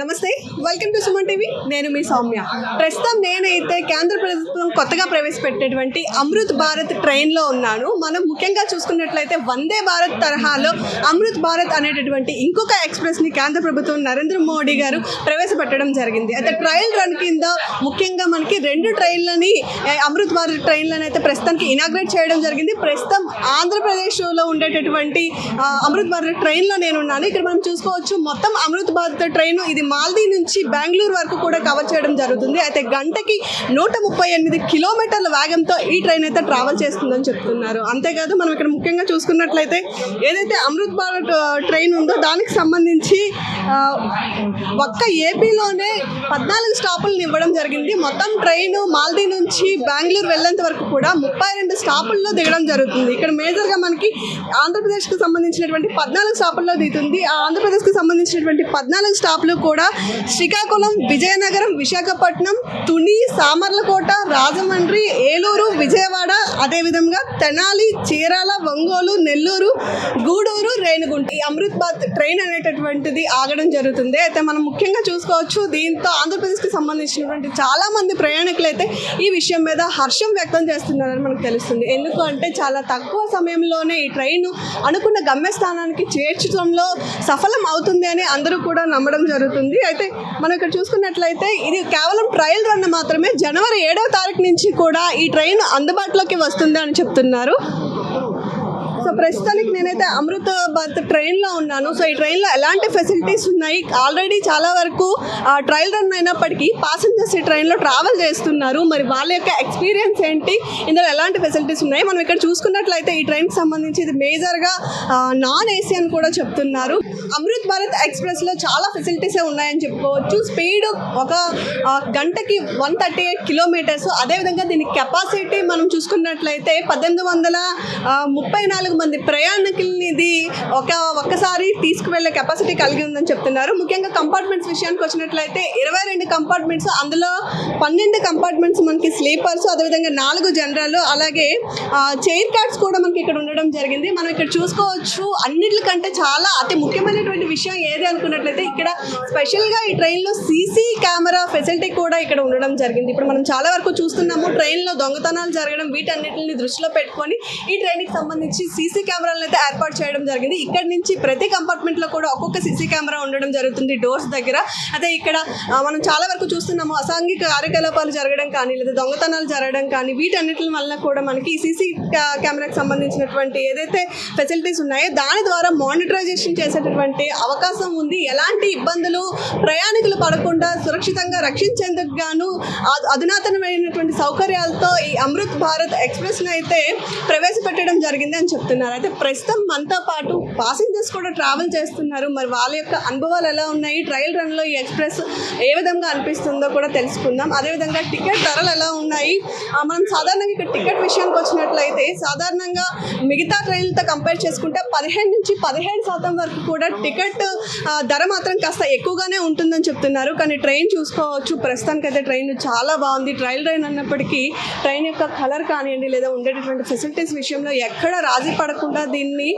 నమస్తే welcome to Suman TV నేను మీ సౌమ్య. ప్రస్తుతం నేనైతే కేంద్ర ప్రభుత్వం కొత్తగా ప్రవేశపెట్టేటువంటి అమృత్ భారత్ ట్రైన్లో ఉన్నాను. మనం ముఖ్యంగా చూసుకున్నట్లయితే వందే భారత్ తరహాలో అమృత్ భారత్ అనేటటువంటి ఇంకొక ఎక్స్ప్రెస్ని కేంద్ర ప్రభుత్వం నరేంద్ర మోడీ గారు ప్రవేశపెట్టడం జరిగింది. అయితే ట్రయల్ రన్ కింద ముఖ్యంగా మనకి రెండు ట్రైన్లని అమృత్ భారత్ ట్రైన్లను అయితే ప్రస్తుతానికి ఇనాగ్రేట్ చేయడం జరిగింది. ప్రస్తుతం ఆంధ్రప్రదేశ్లో ఉండేటటువంటి అమృత్ భారత్ ట్రైన్లో నేను ఉన్నాను ఇక్కడ మనం చూసుకోవచ్చు మొత్తం అమృత్ భారత్ ట్రైన్ ఇది మాల్దీ నుంచి బెంగళూరు వరకు కూడా కవర్ చేయడం జరుగుతుంది. అయితే గంటకి నూట ముప్పై ఎనిమిది కిలోమీటర్ల వేగంతో ఈ ట్రైన్ అయితే ట్రావెల్ చేస్తుందని చెప్తున్నారు. అంతేకాదు మనం ఇక్కడ ముఖ్యంగా చూసుకున్నట్లయితే ఏదైతే అమృత్ భారత్ ట్రైన్ ఉందో దానికి సంబంధించి ఒక్క ఏపీలోనే పద్నాలుగు స్టాపులను ఇవ్వడం జరిగింది. మొత్తం ట్రైన్ మాల్దీ నుంచి బెంగళూరు వెళ్ళేంత వరకు కూడా ముప్పై రెండు స్టాపుల్లో దిగడం జరుగుతుంది. ఇక్కడ మేజర్గా మనకి ఆంధ్రప్రదేశ్కి సంబంధించినటువంటి పద్నాలుగు స్టాపుల్లో దిగుతుంది. ఆ ఆంధ్రప్రదేశ్కి సంబంధించినటువంటి పద్నాలుగు స్టాపులు కూడా శ్రీకాకుళం విజయనగరం విశాఖపట్నం తుని సామర్లకోట రాజమండ్రి ఏలూరు విజయవాడ అదేవిధంగా తెనాలి చీరాల ఒంగోలు నెల్లూరు గూడూరు రేణుగుంట ఈ అమృత్బాద్ ట్రైన్ అనేటటువంటిది ఆగడం జరుగుతుంది. అయితే మనం ముఖ్యంగా చూసుకోవచ్చు దీంతో ఆంధ్రప్రదేశ్కి సంబంధించినటువంటి చాలా మంది ప్రయాణికులు అయితే ఈ విషయం మీద హర్షం వ్యక్తం చేస్తున్నారని మనకు తెలుస్తుంది. ఎందుకు అంటే చాలా తక్కువ సమయంలోనే ఈ ట్రైన్ అనుకున్న గమ్యస్థానానికి చేర్చడంలో సఫలం అవుతుంది అని అందరూ కూడా నమ్మడం జరుగుతుంది. అయితే మనం ఇక్కడ చూసుకున్నట్లయితే ఇది కేవలం ట్రయల్ రన్ మాత్రమే. జనవరి ఏడవ తారీఖు నుంచి కూడా ఈ ట్రైన్ అందుబాటులోకి వస్తుంది వస్తుందా అని చెప్తున్నారు. ప్రస్తుతానికి నేనైతే అమృతాబాద్ ట్రైన్లో ఉన్నాను. సో ఈ ట్రైన్లో ఎలాంటి ఫెసిలిటీస్ ఉన్నాయి? ఆల్రెడీ చాలా వరకు ట్రయల్ రన్ అయినప్పటికీ పాసెంజర్స్ ఈ ట్రైన్లో ట్రావెల్ చేస్తున్నారు. మరి వాళ్ళ యొక్క ఎక్స్పీరియన్స్ ఏంటి? ఇందులో ఎలాంటి ఫెసిలిటీస్ ఉన్నాయి? మనం ఇక్కడ చూసుకున్నట్లయితే ఈ ట్రైన్కి సంబంధించి ఇది మేజర్గా నాన్ ఏసీ అని కూడా చెప్తున్నారు. అమృత్ భారత్ ఎక్స్ప్రెస్లో చాలా ఫెసిలిటీస్ ఉన్నాయని చెప్పుకోవచ్చు. స్పీడ్ ఒక గంటకి వన్ థర్టీ ఎయిట్ కిలోమీటర్స్. అదేవిధంగా దీని కెపాసిటీ మనం చూసుకున్నట్లయితే పద్దెనిమిది వందల ముప్పై నాలుగు మంది ప్రయాణికుల్నిది ఒక ఒక్కసారి తీసుకువెళ్ళే కెపాసిటీ కలిగి ఉందని చెప్తున్నారు. ముఖ్యంగా కంపార్ట్మెంట్స్ విషయానికి వచ్చినట్లయితే ఇరవై రెండు కంపార్ట్మెంట్స్ అందులో పన్నెండు కంపార్ట్మెంట్స్ మనకి స్లీపర్స్ అదేవిధంగా నాలుగు జనరల్ అలాగే చైర్ కార్డ్స్ కూడా మనకి ఇక్కడ ఉండడం జరిగింది. మనం ఇక్కడ చూసుకోవచ్చు అన్నిటికంటే చాలా అతి ముఖ్యమైనటువంటి విషయం ఏది అనుకున్నట్లయితే ఇక్కడ స్పెషల్గా ఈ ట్రైన్లో సీసీ కెమెరా ఫెసిలిటీ కూడా ఇక్కడ ఉండడం జరిగింది. ఇప్పుడు మనం చాలా వరకు చూస్తున్నాము ట్రైన్లో దొంగతనాలు జరగడం వీటన్నిటిని దృష్టిలో పెట్టుకొని ఈ ట్రైన్కి సంబంధించి సీసీ కెమెరాలను అయితే ఏర్పాటు చేయడం జరిగింది. ఇక్కడ నుంచి ప్రతి కంపార్ట్మెంట్లో కూడా ఒక్కొక్క సీసీ కెమెరా ఉండడం జరుగుతుంది డోర్స్ దగ్గర. అదే ఇక్కడ మనం చాలా వరకు చూస్తున్నాము అసాంఘిక కార్యకలాపాలు జరగడం కానీ లేదా దొంగతనాలు జరగడం కానీ వీటన్నిటి వల్ల కూడా మనకి సీసీ కెమెరాకి సంబంధించినటువంటి ఏదైతే ఫెసిలిటీస్ ఉన్నాయో దాని ద్వారా మానిటరైజేషన్ చేసేటటువంటి అవకాశం ఉంది. ఎలాంటి ఇబ్బందులు ప్రయాణికులు పడకుండా సురక్షితంగా రక్షించేందుకు గాను అధునాతనమైనటువంటి సౌకర్యాలతో ఈ అమృత్ భారత్ ఎక్స్ప్రెస్ను అయితే ప్రవేశపెట్టడం జరిగింది అని చెప్తున్నారు. అయితే ప్రస్తుతం మనతో పాటు పాసింజర్స్ కూడా ట్రావెల్ చేస్తున్నారు. మరి వాళ్ళ యొక్క అనుభవాలు ఎలా ఉన్నాయి? ట్రయల్ రన్లో ఈ ఎక్స్ప్రెస్ ఏ విధంగా అనిపిస్తుందో కూడా తెలుసుకుందాం. అదేవిధంగా టికెట్ ధరలు ఎలా ఉన్నాయి? మనం సాధారణంగా ఇక్కడ టికెట్ విషయానికి వచ్చినట్లయితే సాధారణంగా మిగతా ట్రైన్లతో కంపేర్ చేసుకుంటే పదిహేను నుంచి పదిహేడు శాతం వరకు కూడా టికెట్ ధర మాత్రం కాస్త ఎక్కువగానే ఉంటుందని చెప్తున్నారు. కానీ ట్రైన్ చూసుకోవచ్చు. ప్రస్తుతానికైతే ట్రైన్ చాలా బాగుంది. ట్రయల్ ట్రైన్ అన్నప్పటికీ ట్రైన్ యొక్క కలర్ కానివ్వండి లేదా ఉండేటటువంటి ఫెసిలిటీస్ విషయంలో ఎక్కడ రాజీ పడకుండా దీన్ని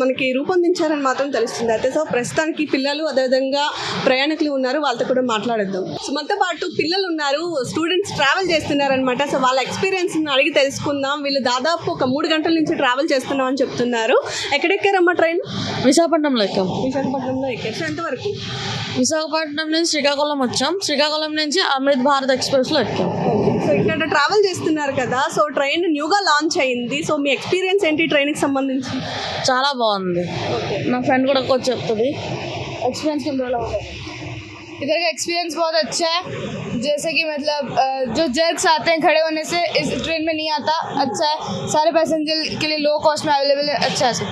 మనకి రూపొందించారని మాత్రం తెలుస్తుంది. అయితే సో ప్రస్తుతానికి పిల్లలు అదేవిధంగా ప్రయాణికులు ఉన్నారు వాళ్ళతో కూడా మాట్లాడేద్దాం. సో మనతో పాటు పిల్లలు ఉన్నారు స్టూడెంట్స్ ట్రావెల్ చేస్తున్నారనమాట సో వాళ్ళ ఎక్స్పీరియన్స్ అడిగి తెలుసుకుందాం. వీళ్ళు దాదాపు ఒక మూడు గంటల నుంచి ట్రావెల్ చేస్తున్నాం అని చెప్తున్నారు. ఎక్కడెక్కారమ్మా ట్రైన్? విశాఖపట్నంలో ఎక్కాం. విశాఖపట్నంలో ఎక్కారు. సో ఎంతవరకు? విశాఖపట్నం నుంచి శ్రీకాకుళం వచ్చాం. శ్రీకాకుళం నుంచి అమృత్ భారత్ ఎక్స్ప్రెస్లో ఎక్కాం. సో ఇక్కడ ట్రావెల్ చేస్తున్నారు కదా సో ట్రైన్ న్యూగా లాంచ్ అయింది సో మీ ఎక్స్పీరియన్స్ ఏంటి ట్రైన్కి సంబంధించి చాలా బాగుంది నా ఫ్రెండ్ కూడా వచ్చి చెప్తుంది ఎక్స్పీరియన్స్ కింద इधर का एक्सपीरियंस बहुत अच्छा है जैसे कि मतलब अ, जो जर्क्स आते हैं खड़े होने से इस ट्रेन में नहीं आता अच्छा है सारे पैसेंजर के लिए लो कॉस्ट में अवेलेबल है अच्छा है सर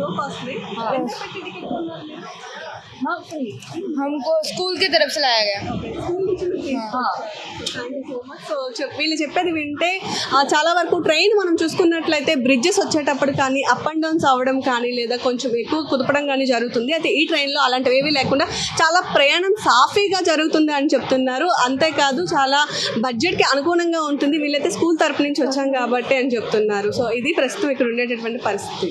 లో కాస్ట్ हमको स्कूल की तरफ से लाया गया సో చెప్- వీళ్ళు చెప్పేది వింటే ఆ, చాలా వరకు ట్రైన్ మనం చూసుకున్నట్లయితే బ్రిడ్జెస్ వచ్చేటప్పుడు కానీ అప్ అండ్ డౌన్స్ అవ్వడం కానీ లేదా కొంచెం ఎక్కువ కుదపడం కానీ జరుగుతుంది అయితే ఈ ట్రైన్లో అలాంటివి ఏవీ లేకుండా చాలా ప్రయాణం సాఫీగా జరుగుతుంది అని చెప్తున్నారు అంతేకాదు చాలా బడ్జెట్కి అనుగుణంగా ఉంటుంది వీళ్ళైతే స్కూల్ తరపు నుంచి వచ్చాం కాబట్టి అని చెప్తున్నారు సో ఇది ప్రస్తుతం ఇక్కడ ఉండేటటువంటి పరిస్థితి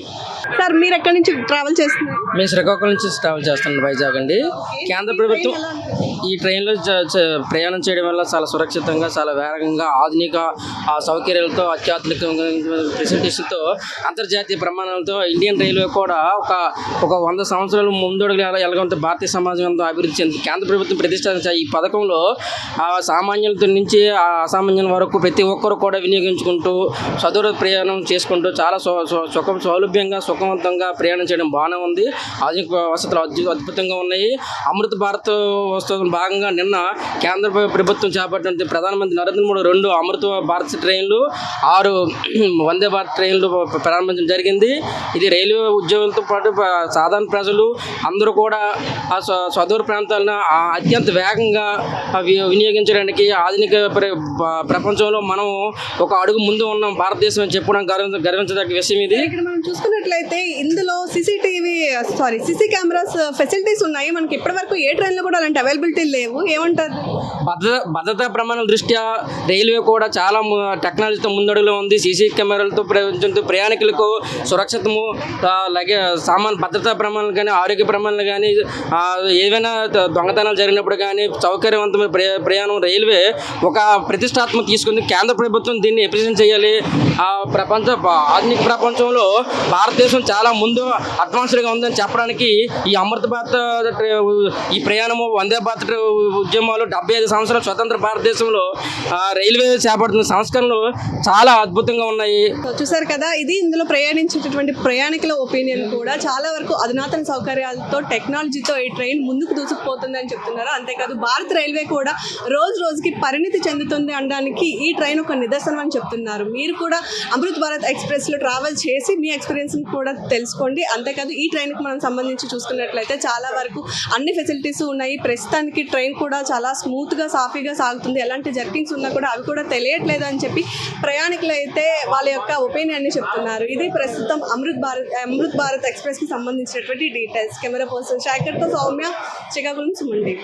సార్ మీరు ఎక్కడి నుంచి ట్రావెల్ చేస్తున్నారు మేము శ్రీకాకుళం నుంచి ట్రావెల్ చేస్తున్నాం వైజాగ్ అండి. కేంద్ర ప్రభుత్వం ఈ ట్రైన్లో ప్రయాణం చేయడం వల్ల చాలా సురక్షితంగా చాలా వేగంగా ఆధునిక సౌకర్యాలతో అత్యాధునిక ఫెసిలిటీస్తో అంతర్జాతీయ ప్రమాణాలతో ఇండియన్ రైల్వే కూడా ఒక ఒక వంద సంవత్సరాలు ముందడుగు ఎలాగంటే భారతీయ సమాజం ఎంతో అభివృద్ధి చెంది కేంద్ర ప్రభుత్వం ప్రతిష్ఠించే ఈ పథకంలో ఆ సామాన్యులతో నుంచి ఆ అసామాన్యుల వరకు ప్రతి ఒక్కరు కూడా వినియోగించుకుంటూ సదూర ప్రయాణం చేసుకుంటూ చాలా సు- సుఖం సౌలభ్యంగా సుఖవంతంగా ప్రయాణం చేయడం బాగానే ఉంది. ఆధునిక వసతులు అద్భుతంగా అద్భుతంగా ఉన్నాయి. అమృత భారత్ ఉత్సవం భాగంగా నిన్న కేంద్ర ప్రభుత్వం చేపట్టిన ప్రధానమంత్రి నరేంద్ర మోడీ రెండు అమృత భారత్ ట్రైన్లు ఆరు వందే భారత్ ట్రైన్లు ప్రారంభించడం జరిగింది. ఇది రైల్వే ఉద్యోగులతో పాటు సాధారణ ప్రజలు అందరూ కూడా ఆ సదూర ప్రాంతాలను అత్యంత వేగంగా వి- వినియోగించడానికి ఆధునిక ప్ర- ప్రపంచంలో మనం ఒక అడుగు ముందు ఉన్నాం. భారతదేశం అని చెప్పడం గర్వ గర్వించదగ్గ విషయం ఇది. ఇక్కడ మనం చూసుకున్నట్లయితే ఇందులో CCTV sorry CC cameras facilities ఉన్నాయి. మనకి ఇప్పటివరకు ఏ ట్రైన్లో కూడా అలాంటి అవైలబిలిటీ లేవు. ఏమంటారు? భద్రత భద్రతా ప్రమాణాల దృష్ట్యా రైల్వే కూడా చాలా టెక్నాలజీతో ముందడుగులో ఉంది. సీసీ కెమెరాలతో ప్రయాణించడంతో ప్రయాణికులకు సురక్షితము ఆ, అలాగే సామాన్ భద్రతా ప్రమాణాలు కానీ ఆరోగ్య ప్రమాణాలు కానీ ఏవైనా దొంగతనాలు జరిగినప్పుడు కానీ సౌకర్యవంతమైన ప్రయాణం రైల్వే ఒక ప్రతిష్టాత్మక తీసుకుంది. కేంద్ర ప్రభుత్వం దీన్ని ఎప్రిజెంట్ చేయాలి. ఆ ప్రపంచ ఆధునిక ప్రపంచంలో భారతదేశం చాలా ముందు అడ్వాన్స్డ్గా ఉందని చెప్పడానికి ఈ అమృత భారత్ ఈ ప్రయాణము వందే భారత్ ఉద్యమాలు డెబ్బై ఐదు సంవత్సరాలు స్వతంత్ర భారతదేశంలో రైల్వే చేపడుతున్న సంస్కరణలు చాలా అద్భుతంగా ఉన్నాయి. చూసారు కదా ఇది ఇందులో ప్రయాణించేటటువంటి ప్రయాణికుల ఒపీనియన్ కూడా చాలా వరకు అధునాతన సౌకర్యాలతో టెక్నాలజీతో ఈ ట్రైన్ ముందుకు దూసుకుపోతుంది అని చెప్తున్నారు. అంతేకాదు భారత్ రైల్వే కూడా రోజు రోజుకి పరిణితి చెందుతుంది అనడానికి ఈ ట్రైన్ ఒక నిదర్శనం అని చెప్తున్నారు. మీరు కూడా అమృత్ భారత్ ఎక్స్ప్రెస్లో ట్రావెల్ చేసి మీ ఎక్స్పీరియన్స్ కూడా తెలుసుకోండి. అంతేకాదు ఈ ట్రైన్కి మనం సంబంధించి చూసుకున్నట్లయితే చాలా వరకు అన్ని ఫెసిలిటీస్ ఉన్నాయి. ప్రస్తుతానికి ట్రైన్ కూడా చాలా స్మూత్గా సాఫీగా సాగుతుంది. ఎలాంటి జర్కింగ్స్ ఉన్నా కూడా అవి కూడా తెలియట్లేదు అని చెప్పి ప్రయాణికులు అయితే వాళ్ళ యొక్క ఒపీనియన్ని చెప్తున్నారు. ఇది ప్రస్తుతం అమృత్ భారత్ అమృత్ భారత్ ఎక్స్ప్రెస్కి సంబంధించినటువంటి డీటెయిల్స్ కెమెరా పర్సన్ శేఖర్తో సౌమ్య శ్రీకాకుళం సుమండి.